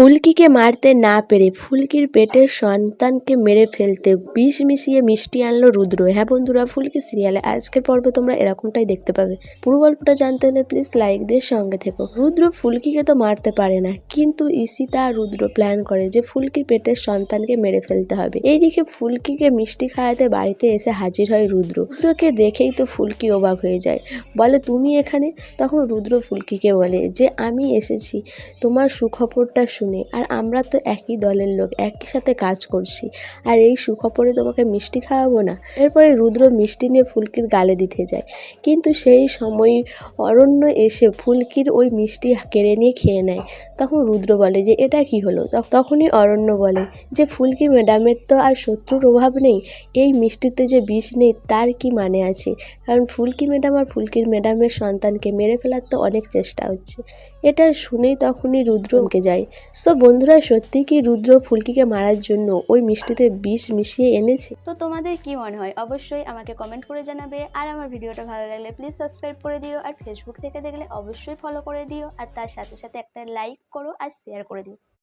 ফুলকিকে মারতে না পেরে ফুলকির পেটের সন্তানকে মেরে ফেলতে বিষ মিশিয়ে মিষ্টি আনলো রুদ্র। হ্যাঁ বন্ধুরা, ফুলকি সিরিয়ালে আজকের পর্বে তোমরা এরকমটাই দেখতে পাবে। পুরো গল্পটা জানতে হলে প্লিজ লাইক দিয়ে সঙ্গে থেকো। রুদ্র ফুলকিকে তো মারতে পারে না, কিন্তু আর রুদ্র প্ল্যান করে যে ফুলকির পেটের সন্তানকে মেরে ফেলতে হবে। এইদিকে ফুলকিকে মিষ্টি খাওয়াতে বাড়িতে এসে হাজির হয় রুদ্র। রুদ্রকে দেখেই তো ফুলকি অবাক হয়ে যায়। বলে, তুমি এখানে? তখন রুদ্র ফুলকিকে বলে, যে আমি এসেছি, তোমার সুখবরটা শুনে। আর আমরা তো একই দলের লোক, একই সাথে কাজ করছি। আর এই সুখবরে তোমাকে মিষ্টি খাওয়াবো না? এরপরে রুদ্র মিষ্টি নিয়ে ফুলকির গালে দিতে যায়। কিন্তু সেই সময় অরণ্য এসে ফুলকির ওই মিষ্টি কেড়ে নিয়ে খেয়ে নেয়। তখন রুদ্র বলে যে, এটা কি হলো? তখ- তখনই অরণ্য বলে যে, ফুলকি ম্যাডামের তো আর শত্রুর অভাব নেই। এই মিষ্টিতে যে বিষ নেই, তার কি মানে আছে? কারণ ফুলকি ম্যাডাম আর ফুলকির ম্যাডামের সন্তানকে মেরে ফেলার তো অনেক চেষ্টা হচ্ছে। এটা শুনেই তখনই রুদ্রকে যায়। সো বন্ধুরা, সত্যি কি রুদ্র ফুলকিকে মারার জন্য ওই মিষ্টিতে বিষ মিশিয়ে এনেছে? তো তোমাদের কি মনে হয়? অবশ্যই আমাকে কমেন্ট করে জানাবে। আর আমার ভিডিওটা ভালো লাগলে প্লিজ সাবস্ক্রাইব করে দিও। আর ফেসবুক থেকে দেখলে অবশ্যই ফলো করে দিও। আর তার সাথে সাথে একটা লাইক করো আর শেয়ার করে দিও।